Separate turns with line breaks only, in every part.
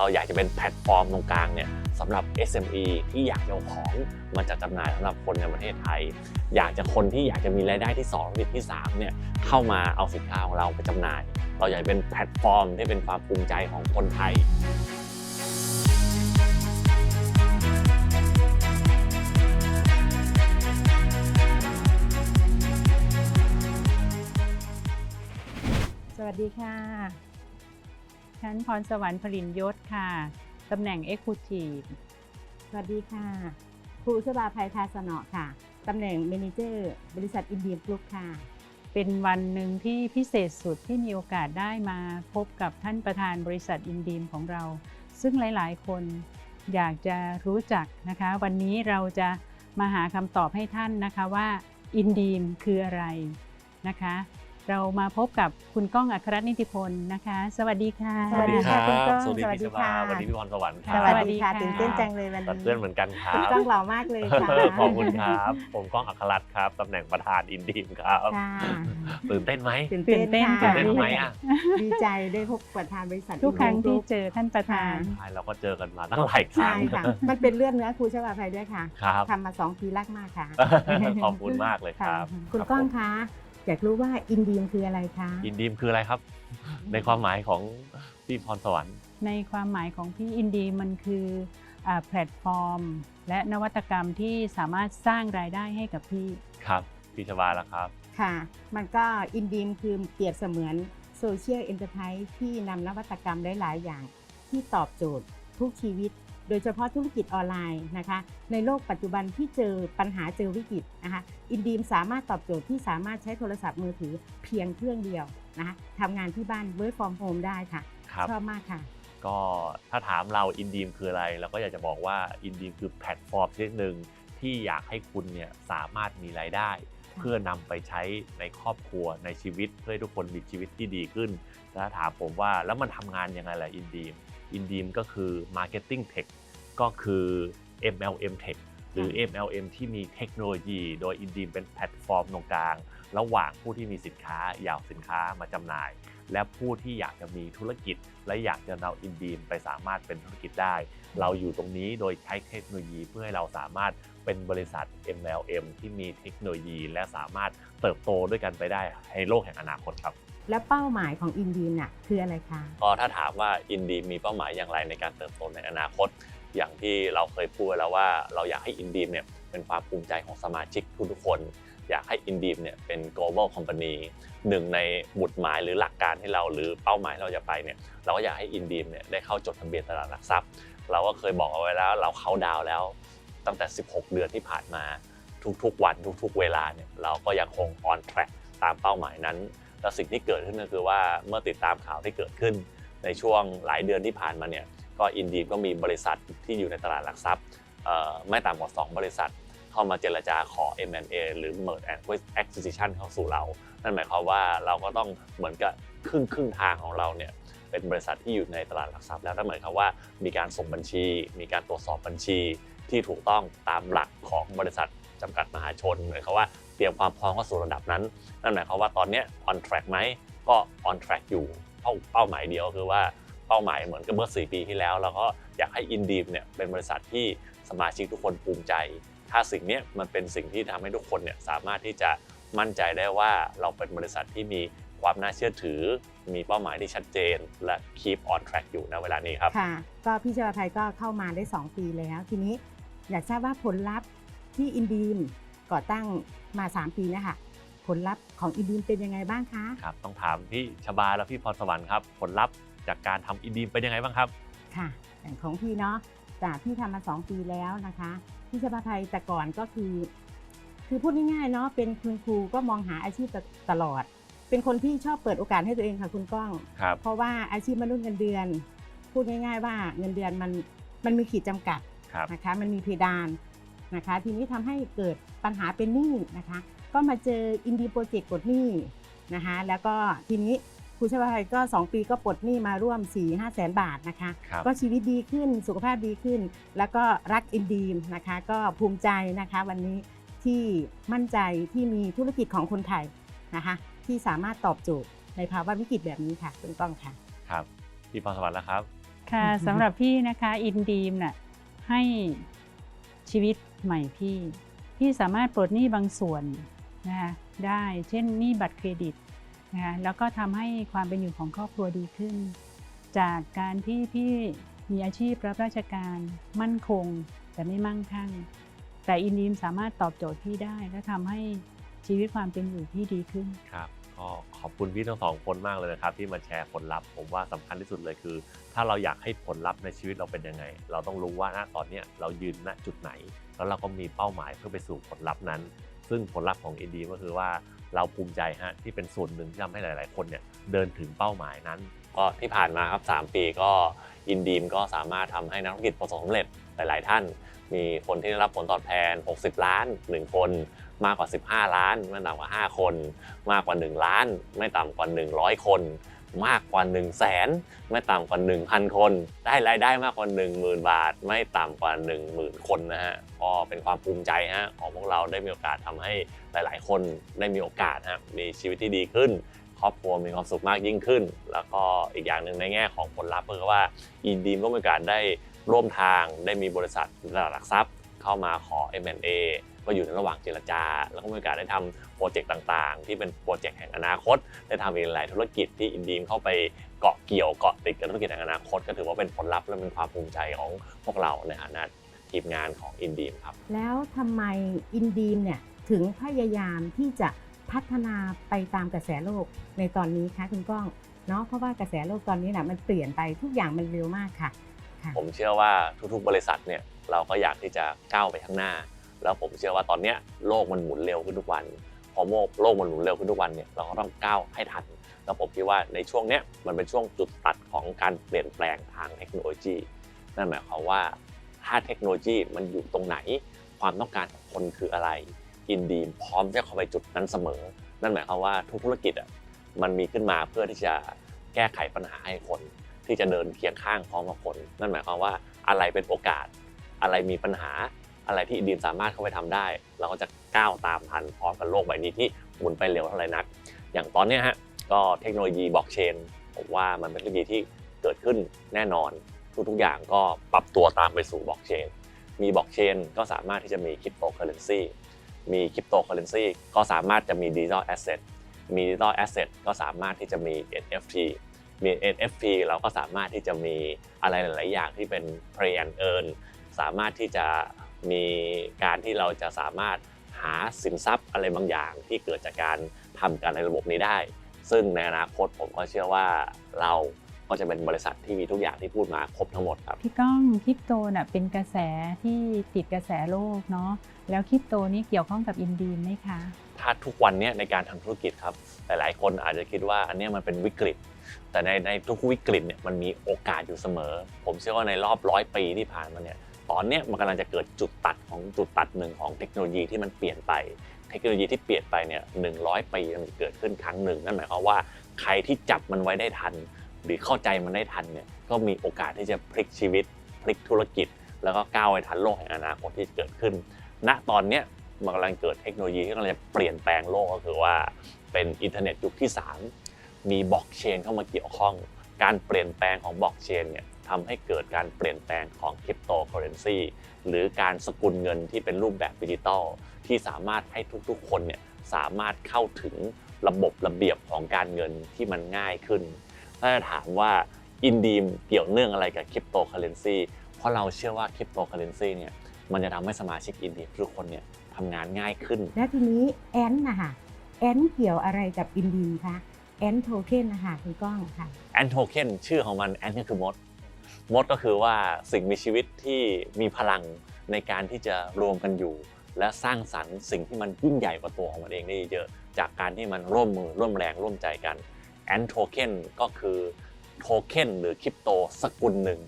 เราอยากจะเป็นแพลตฟอร์มตรงกลางเนี่ยสำหรับ SME ที่อยากจะเอาของมาจัดจำหน่ายสำหรับคนในประเทศไทย อยากจะคนที่อยากจะมีรายได้ที่2หรือที่3เนี่ยเข้ามาเอาสินค้าของเราไปจำหน่าย เราอยากเป็นแพลตฟอร์มที่เป็นความภูมิใจของคนไทย
สวัสดีค่ะ ฉันพรสวรรค์ผลินยศค่ะ ตำแหน่ง Executive
สวัสดีค่ะ ครูชบาภัยทาสนอค่ะ ตำแหน่งเมเนเจอร์บริษัทอินเดียกรุ๊ปค่ะ
เป็นวันหนึ่งที่พิเศษสุดที่มีโอกาสได้มาพบกับท่านประธานบริษัทอินดีมของเรา ซึ่งหลายๆ คนอยากจะรู้จักนะคะ วันนี้เราจะมาหาคำตอบให้ท่านนะคะว่าอินดีมคืออะไรนะคะ เรามาพบกับคุณก้องอัครนิติพลนะคะ สวัสดีค่ะ
สวัสดีค่ะคุณก้อง
สวัสดี
สวัส
พี่
ดี
ชบา
ค่ะ
สวัสดีพี่พรสวรรค์ค
ส
รับ
วั
ส
ส
วัส
ดี
ดีค่ะ
ค่ะ
ตื่นเต้นจังเลยวัน
ตัด
นี้
เพื่อนเหมือนกันครั
คุณ
บ
ก้องหล่อมากเลยค่ะ
ขอบคุณครับ ผมก้องอัครรัตน์ครับตำแหน่งประธานอินดีมครับ
ค่ะ
ตื่นเต้นไหม
ตื่น
ตื่นเต้
เต้
น
น
ค่ะ
ค่ะ
ตื่นเต้นทำไมอะ
ดีใจได้พบประธานบริษัท
ทุกครั้งที่
อิน
เจ
เดีย
อท่านประธาน
ใช่เราก็เจอกันมาตั้งหลายครั้
ใช่
ง
ค่ะมันเป็นเลือดเนื้อครูชบาภัยด้วยค่ะ
ครับ
ทำมาสองปีรักมากค่ะ
ขอบคุณมากเลยครับ
คุณก้องคะ อยากรู้ว่าอินเดียคืออะไรคะ
อินดีมคืออะไรครับ ในความหมายของพี่พรสวรรค์
ในความหมายของพี่อินดีมันคืออ่าแพลตฟอร์ม และนวัตกรรมที่สามารถสร้างรายได้ให้กับพี่
ครับพี่ชบาแล้วครับ
ค่ะ มันก็อินดีมคือเปรียบเสมือนโซเชียลเอ็นเตอร์ไพรส์ที่นำนวัตกรรมหลาย ๆ อย่างที่ตอบโจทย์ทุกชีวิต โดยเฉพาะธุรกิจออนไลน์นะคะ ในโลกปัจจุบันที่เจอปัญหาเจอวิกฤตนะคะอินดีมสามารถตอบโจทย์ที่สามารถใช้โทรศัพท์มือถือเพียงเครื่องเดียวนะคะทำงานที่บ้าน work from home ได้ค่ะ
ครับ
ชอบมากค่ะ
ก็ถ้าถามเราอินดีมคืออะไรเราก็อยากจะบอกว่าอินดีมคือแพลตฟอร์มชนิดหนึ่งที่อยากให้คุณเนี่ยสามารถมีรายได้ เพื่อนำไปใช้ในครอบครัวในชีวิตเพื่อให้ทุกคนมีชีวิตที่ดีขึ้นถ้าถามผมว่าแล้วมันทำงานยังไงล่ะอินดีมอินดีมก็คือ Marketing Tech ก็คือ MLM Tech หรือ MLM ที่มีเทคโนโลยี โดยอินดีมเป็นแพลตฟอร์มตรงกลาง ระหว่างผู้ที่มีสินค้าอยากเอาสินค้ามาจำหน่าย และผู้ที่อยากจะมีธุรกิจ และอยากจะนำอินดีมไปสามารถเป็นธุรกิจได้ เราอยู่ตรงนี้โดยใช้เทคโนโลยีเพื่อให้เราสามารถเป็นบริษัท MLM ที่มีเทคโนโลยี และสามารถเติบโตด้วยกันไปได้ในโลกแห่งอนาคตครับ
และเป้าหมายของอินดีมน่ะคืออะไรคะ
ก็ถ้าถามว่าอินดีมมีเป้าหมายอย่างไรในการเติบโตในอนาคต อย่างที่เราเคยพูดแล้วว่าเราอยากให้อินดีมเนี่ยเป็นความภูมิใจของสมาชิกทุกๆคน อยากให้อินดีมเนี่ยเป็น global company หนึ่งในหมุดหมายหรือหลักการที่เราหรือเป้าหมายที่เราจะไปเนี่ยเราก็อยากให้อินดีมเนี่ยได้เข้าจดทะเบียนตลาดหลักทรัพย์ เราก็เคยบอกเอาไว้แล้วเราเขาดาวแล้ว ตั้งแต่ 16 เดือนที่ผ่านมาทุกๆ วันทุกๆ เวลาเนี่ยเราก็ยังคง on track ตามเป้าหมายนั้นแล้วสิ่งที่เกิดขึ้นก็คือว่าเมื่อติดตามข่าวที่เกิดขึ้นในช่วงหลายเดือนที่ผ่านมาเนี่ย ก็อินดีก็มีบริษัทที่อยู่ในตลาดหลักทรัพย์ไม่ต่ำกว่า 2 บริษัท เข้ามาเจรจาขอ M&A หรือ Merge and Acquisition เข้าสู่เรา นั่นหมายความว่าเราก็ต้องเหมือนกับครึ่งครึ่งทางของเราเนี่ยเป็นบริษัทที่อยู่ในตลาดหลักทรัพย์แล้วนั่นหมายความว่ามีการส่งบัญชี มีการตรวจสอบบัญชีที่ถูกต้องตามหลักของบริษัทจำกัดมหาชนหมายความว่าเตรียมความพร้อมเข้าสู่ระดับนั้น นั่นหมายความว่าตอนนี้ on track ไหมก็ on track อยู่เป้าเป้าหมายเดียวคือว่า เป้าหมายเหมือนกับเมื่อ 4 ปีที่แล้วเราก็อยากให้อินดีมเนี่ยเป็นบริษัทที่สมาชิกทุกคนภูมิใจ ถ้าสิ่งเนี้ยมันเป็นสิ่งที่ทำให้ทุกคนเนี่ยสามารถที่จะมั่นใจได้ว่าเราเป็นบริษัทที่มีความน่าเชื่อถือ มีเป้าหมายที่ชัดเจน และ keep on track อยู่ณเวลานี้ครับ
ค่ะก็พี่ชบาภัยก็เข้ามาได้ 2 ปีแล้ว ทีนี้อยากทราบว่าผลลัพธ์ที่อินดีมก่อตั้งมา 3 ปีเนะคะผลลัพธ์ของอินดีมเป็นยังไงบ้างคะ
ครับต้องถามพี่ชบาและพี่พรสวรรค์ครับ ผลลัพธ์ จากการทำอินดีมเป็นยังไงบ้างครับ
ค่ะอย่างของพี่เนาะจากพี่ทำมา2ปีแล้วนะคะพี่ชบาภัยแต่ก่อนก็คือ คือพูดง่ายๆเนาะเป็นคุณครูก็มองหาอาชีพตลอด เป็นคนที่ชอบเปิดโอกาสให้ตัวเองค่ะคุณก้อง
ครับ
เพราะว่าอาชีพมนุษย์เงินเดือน พูดง่าย ๆ ว่าเงินเดือนมันมันมีขีดจำกัด
ครับ
นะคะมันมีเพดานนะคะ ทีนี้ทำให้เกิดปัญหาเป็นหนี้นะคะ ก็มาเจออินดีโปรเจกต์ปลดหนี้นะคะ แล้วก็ทีนี้ ครูชวาไทยก็ 2 ปีก็ปลดหนี้มาร่วม 4 5แสนบาทนะคะ
ครับ
ก็ชีวิตดีขึ้นสุขภาพดีขึ้น แล้วก็รักอินดีมนะคะ ก็ภูมิใจนะคะวันนี้ที่มั่นใจที่มีธุรกิจของคนไทยนะคะ ที่สามารถตอบโจทย์ในภาวะวิกฤตแบบนี้ค่ะคุณก้องค่ะ
ครับพี่พรสวรรค์แล้วครับ
ค่ะ
อือฮึ
สำหรับพี่นะคะอินดีมน่ะให้ชีวิตใหม่พี่ พี่สามารถปลดหนี้บางส่วนนะคะได้ เช่นหนี้บัตรเครดิต นะคะแล้วก็ทำให้ความเป็นอยู่ของครอบครัวดีขึ้น จากการที่พี่มีอาชีพรับราชการมั่นคงแต่ไม่มั่งคั่ง แต่อินดีมสามารถตอบโจทย์พี่ได้ และทำให้ชีวิตความเป็นอยู่พี่ดีขึ้น
ครับก็ขอบคุณพี่ทั้งสองคนมากเลยนะครับที่มาแชร์ผลลัพธ์ผมว่าสำคัญที่สุดเลยคือ ถ้าเราอยากให้ผลลัพธ์ในชีวิตเราเป็นยังไง เราต้องรู้ว่าณตอนนี้เรายืนณจุดไหน แล้วเราก็มีเป้าหมายเพื่อไปสู่ผลลัพธ์นั้น ซึ่งผลลัพธ์ของอินดีก็คือว่า เราภูมิใจฮะที่เป็นส่วนหนึ่งที่ทำให้หลาย ๆ คนเนี่ยเดินถึงเป้าหมายนั้น
ก็ที่ผ่านมาครับ 3 ปีก็อินดีมก็สามารถทำให้นักธุรกิจประสบความสำเร็จหลาย ๆ ท่าน มีคนที่ได้รับผลตอบแทน 60 ล้าน 1 คน มากกว่า 15 ล้าน ไม่ต่ำกว่า 5 คน มากกว่า 1 ล้าน ไม่ต่ำกว่า 100 คน มากกว่า 1 0 0 0 0แสนไม่ต่ำกว่า 1,000 คน ได้รายได้มากกว่า 10,000 บาท ไม่ต่ำกว่า 10,000 คนนะฮะก็เป็นความภูมิใจฮะของพวกเราได้มีโอกาสทำให้หลาย ๆ คนได้มีโอกาสฮะมีชีวิตที่ดีขึ้นครอบครัวมีความสุขมากยิ่งขึ้น แล้วก็อีกอย่างหนึ่งในแง่ของผลลัพธ์ก็คือว่าอินดีมก็มีโอกาสได้ร่วมทางได้มีบริษัทตลาดหลักทรัพย์ เข้ามาขอ M&A ก็อยู่ในระหว่างเจรจา แล้วก็มีโอกาสได้ทำโปรเจกต์ต่างๆ ที่เป็นโปรเจกต์แห่งอนาคต ได้ทำอีกหลายธุรกิจที่อินดีมเข้าไปเกาะเกี่ยวเกาะติดกับธุรกิจแห่งอนาคต ก็ถือว่าเป็นผลลัพธ์และเป็นความภูมิใจของพวกเราในฐานะทีมงานของอินดีมครับ
แล้วทำไมอินดีมเนี่ยถึงพยายามที่จะพัฒนาไปตามกระแสโลกในตอนนี้คะคุณก้องเนาะเพราะว่ากระแสโลกตอนนี้นะมันเปลี่ยนไปทุกอย่างมันเร็วมากค่ะค่ะ
ผมเชื่อว่าทุกๆบริษัทเนี่ยเราก็อยากที่จะก้าวไปข้างหน้า แล้วผมเชื่อว่าตอนเนี้ยโลกมันหมุนเร็วขึ้นทุกวัน พอโลกโลกมันหมุนเร็วขึ้นทุกวันเนี่ยเราก็ต้องก้าวให้ทัน แล้วผมคิดว่าในช่วงเนี้ยมันเป็นช่วงจุดตัดของการเปลี่ยนแปลงทางเทคโนโลยี นั่นหมายความว่าถ้าเทคโนโลยีมันอยู่ตรงไหน ความต้องการของคนคืออะไรอินดีพร้อมจะเข้าไปจุดนั้นเสมอ นั่นหมายความว่าทุกธุรกิจอะมันมีขึ้นมาเพื่อที่จะแก้ไขปัญหาให้คน ที่จะเดินเคียงข้างพร้อมกับคน นั่นหมายความว่าอะไรเป็นโอกาส อะไรมีปัญหา อะไรที่อินดีมสามารถเข้าไปทำได้ เราก็จะก้าวตามทันพร้อมกับโลกใบนี้ที่หมุนไปเร็วเท่าไหร่นัก อย่างตอนนี้ฮะก็เทคโนโลยีบล็อกเชนผมว่ามันเป็นเทคโนโลยีที่เกิดขึ้นแน่นอน ทุกๆอย่างก็ปรับตัวตามไปสู่บล็อกเชนมีบล็อกเชนก็สามารถที่จะมีคริปโตเคอเรนซีมีคริปโตเคอเรนซีก็สามารถจะมีดิจิทัลแอสเซทมีดิจิทัลแอสเซทก็สามารถที่จะมี NFT มี NFT เราก็สามารถที่จะมีอะไรหลาย ๆ อย่างที่เป็น play and earn สามารถที่จะ มีการที่เราจะสามารถหาสินทรัพย์อะไรบางอย่างที่เกิดจากการทำการในระบบนี้ได้ ซึ่งในอนาคตผมก็เชื่อว่าเราก็จะเป็นบริษัทที่มีทุกอย่างที่พูดมาครบทั้งหมดครับ
พี่ก้องคริปโตน่ะเป็นกระแสที่ติดกระแสโลกเนาะแล้วคริปโตนี่เกี่ยวข้องกับอินดีมไหมคะ
ถ้าทุกวันเนี้ยในการทำธุรกิจครับ หลายๆ คนอาจจะคิดว่าอันเนี้ยมันเป็นวิกฤต แต่ในในทุกวิกฤตเนี่ยมันมีโอกาสอยู่เสมอ ผมเชื่อว่าในรอบร้อยปีที่ผ่านมาเนี่ย ตอนนี้มันกำลังจะเกิดจุดตัดของจุดตัดหนึ่งของเทคโนโลยีที่มันเปลี่ยนไป เทคโนโลยีที่เปลี่ยนไปเนี่ยหนึ่งร้อยปีมันเกิดขึ้นครั้งหนึ่งนั่นหมายความว่าใครที่จับมันไว้ได้ทัน หรือเข้าใจมันได้ทันเนี่ยก็มีโอกาสที่จะพลิกชีวิต พลิกธุรกิจ แล้วก็ก้าวไปทันโลกแห่งอนาคตที่จะเกิดขึ้น ณตอนนี้มันกำลังเกิดเทคโนโลยีที่กำลังจะเปลี่ยนแปลงโลกก็คือว่าเป็นอินเทอร์เน็ตยุคที่ 3 มีบล็อกเชนเข้ามาเกี่ยวข้อง การเปลี่ยนแปลงของบล็อกเชนเนี่ย ทำให้เกิดการเปลี่ยนแปลงของคริปโตเคอเรนซีหรือการสกุลเงินที่เป็นรูปแบบดิจิตอลที่สามารถให้ทุกๆ คนเนี่ยสามารถเข้าถึงระบบระเบียบของการเงินที่มันง่ายขึ้น ถ้าจะถามว่าอินดีมเกี่ยวเนื่องอะไรกับคริปโตเคอเรนซีเพราะเราเชื่อว่าคริปโตเคอเรนซีเนี่ยมันจะทำให้สมาชิกอินดีมทุกคนเนี่ยทำงานง่ายขึ้น
และทีนี้แอนนะคะแอนเกี่ยวอะไรกับอินดีมคะแอนโทเค็นนะคะคุณก้องค่ะ
แอนโทเค็นชื่อของมันแอนก็คือมด มดก็คือว่าสิ่งมีชีวิตที่มีพลังในการที่จะรวมกันอยู่ และสร้างสรรค์สิ่งที่มันยิ่งใหญ่กว่าตัวของมันเองได้เยอะ จากการที่มันร่วมมือร่วมแรงร่วมใจกันแอนโทเค็นก็คือโทเค็นหรือคริปโตสกุลหนึ่ง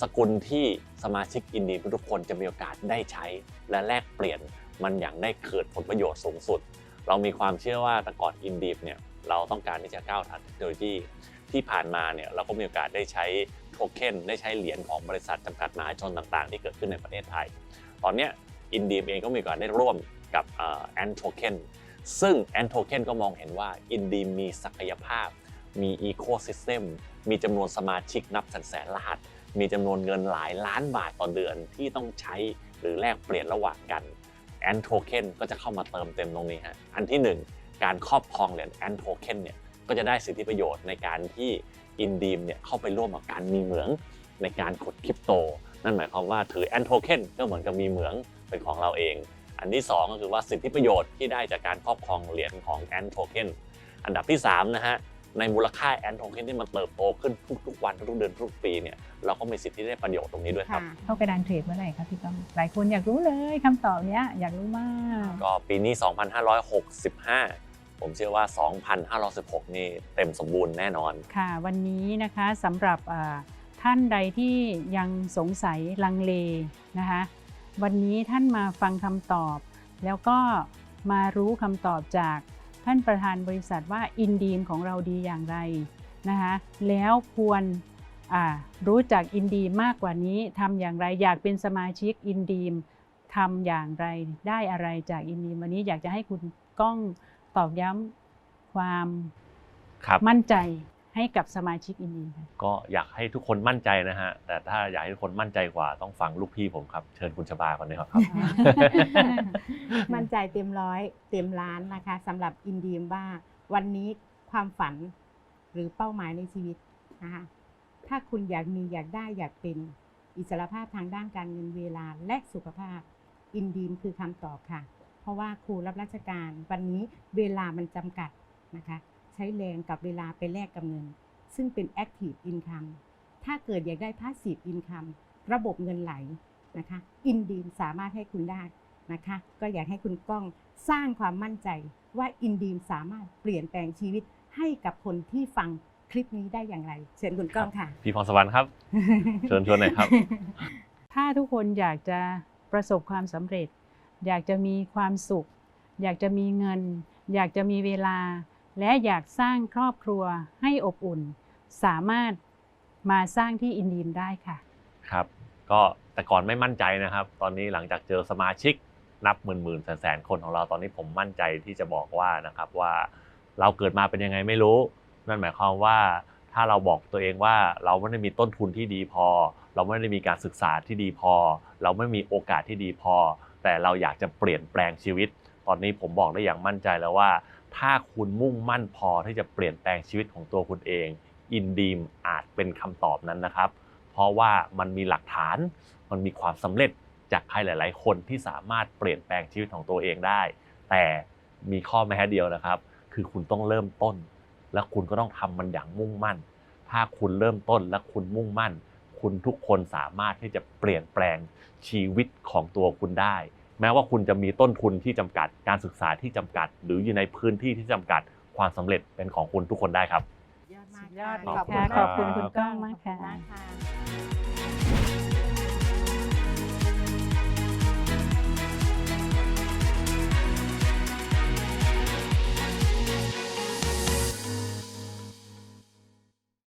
สกุลที่สมาชิกอินดีทุกคนจะมีโอกาสได้ใช้ และแลกเปลี่ยนมันอย่างได้เกิดผลประโยชน์สูงสุด เรามีความเชื่อว่าแต่ก่อนอินดีเนี่ยเราต้องการที่จะก้าวทันเทคโนโลยี ที่ผ่านมาเนี่ยเราก็มีโอกาสได้ใช้โทเค็นได้ใช้เหรียญของบริษัทจำกัดมหาชนต่างๆ ที่เกิดขึ้นในประเทศไทย ตอนนี้อินดีมเองก็มีโอกาสได้ร่วมกับแอนโทเค็นซึ่งแอนโทเค็นก็มองเห็นว่าอินดีมมีศักยภาพ มีอีโคซิสเต็มมีจำนวนสมาชิกนับแสนแสนรหัส
มีจำนวนเงินหลายล้านบาทต่อเดือนที่ต้องใช้หรือแลกเปลี่ยนระหว่างกันแอนโทเค็นก็จะเข้ามาเติมเต็มตรงนี้ฮะอันที่หนึ่งการครอบครองเหรียญแอนโทเค็นเนี่ย ก็จะได้สิทธิประโยชน์ในการที่อินดีมเนี่ยเข้าไปร่วมกับการมีเหมืองในการขุดคริปโต นั่นหมายความว่าถือแอนโทเค็นก็เหมือนกับมีเหมืองเป็นของเราเอง อันที่ 2 ก็คือว่าสิทธิประโยชน์ที่ได้จากการครอบครองเหรียญของแอนโทเค็นอันดับที่3นะฮะในมูลค่าแอนโทเค็นที่มันเติบโตขึ้นทุกๆวันทุกๆเดือนทุกปีเนี่ยเราก็มีสิทธิที่ได้ประโยชน์ตรงนี้ด้วยครับ
ค่ะ
เข้ากระดานเทรดเมื่อไหร่ครับพี่ก้องหลายคนอยากรู้เลยคำตอบเนี้ยอยากรู้มาก
ก็ปีนี้ 2565 ผมเชื่อว่า 2516 นี่เต็มสมบูรณ์แน่นอน
ค่ะ วันนี้นะคะสำหรับท่านใดที่ยังสงสัยลังเลนะคะ วันนี้ท่านมาฟังคำตอบ แล้วก็มารู้คำตอบจากท่านประธานบริษัทว่าอินดีมของเราดีอย่างไรนะคะแล้วควรรู้จักอินดีมมากกว่านี้ทำอย่างไรอยากเป็นสมาชิกอินดีมทำอย่างไรได้อะไรจากอินดีมวันนี้อยากจะให้คุณก้อง ตอกย้ำความ
ครับ
มั่นใจให้กับสมาชิกอินดีค่ะ
ก็อยากให้ทุกคนมั่นใจนะฮะ แต่ถ้าอยากให้ทุกคนมั่นใจกว่าต้องฟังลูกพี่ผมครับ เชิญคุณชบาก่อนเลยครับ
มั่นใจเต็มร้อยเต็มล้านนะคะสำหรับอินดีมว่าวันนี้ความฝันหรือเป้าหมายในชีวิตนะคะถ้าคุณอยากมีอยากได้อยากเป็นอิสรภาพทางด้านการเงินเวลาและสุขภาพ อินดีมคือคำตอบค่ะ เพราะว่าครูรับราชการวันนี้เวลามันจำกัดนะคะใช้แรงกับเวลาไปแลกกับเงิน ซึ่งเป็น Active Income ถ้าเกิดอยากได้ Passive Income ระบบเงินไหลนะคะอินดีมสามารถให้คุณได้นะคะก็อยากให้คุณก้องสร้างความมั่นใจว่าอินดีมสามารถเปลี่ยนแปลงชีวิตให้กับคนที่ฟังคลิปนี้ได้อย่างไร เชิญคุณก้องค่ะ
พี่พรสวรรค์ครับ เชิญชวนหน่อยครับ
ถ้าทุกคนอยากจะประสบความสำเร็จ อยากจะมีความสุข อยากจะมีเงิน อยากจะมีเวลา และอยากสร้างครอบครัวให้อบอุ่น สามารถมาสร้างที่อินดีมได้ค่ะ
ครับ ก็แต่ก่อนไม่มั่นใจนะครับ ตอนนี้หลังจากเจอสมาชิกนับหมื่นหมื่นแสนแสนคนของเราตอนนี้ผมมั่นใจที่จะบอกว่านะครับว่าเราเกิดมาเป็นยังไงไม่รู้ นั่นหมายความว่าถ้าเราบอกตัวเองว่าเราไม่ได้มีต้นทุนที่ดีพอ เราไม่ได้มีการศึกษาที่ดีพอ เราไม่มีโอกาสที่ดีพอ แต่เราอยากจะเปลี่ยนแปลงชีวิต ตอนนี้ผมบอกได้อย่างมั่นใจแล้วว่า ถ้าคุณมุ่งมั่นพอที่จะเปลี่ยนแปลงชีวิตของตัวคุณเอง อินดีมอาจเป็นคำตอบนั้นนะครับ เพราะว่ามันมีหลักฐาน มันมีความสำเร็จจากใครหลาย ๆ คนที่สามารถเปลี่ยนแปลงชีวิตของตัวเองได้ แต่มีข้อแม้เดียวนะครับ คือคุณต้องเริ่มต้น และคุณก็ต้องทำมันอย่างมุ่งมั่น ถ้าคุณเริ่มต้นและคุณมุ่งมั่น คุณทุกคนสามารถที่จะเปลี่ยนแปลงชีวิตของตัวคุณได้ แม้ว่าคุณจะมีต้นทุนที่จำกัดการศึกษาที่จำกัด หรืออยู่ในพื้นที่ที่จำกัดความสำเร็จเป็นของคุณทุกคนได้ครับ
ยอดมาก
ยอด
ค่ะ
เลยค่ะขอบคุณคุณก้องมากค่ะ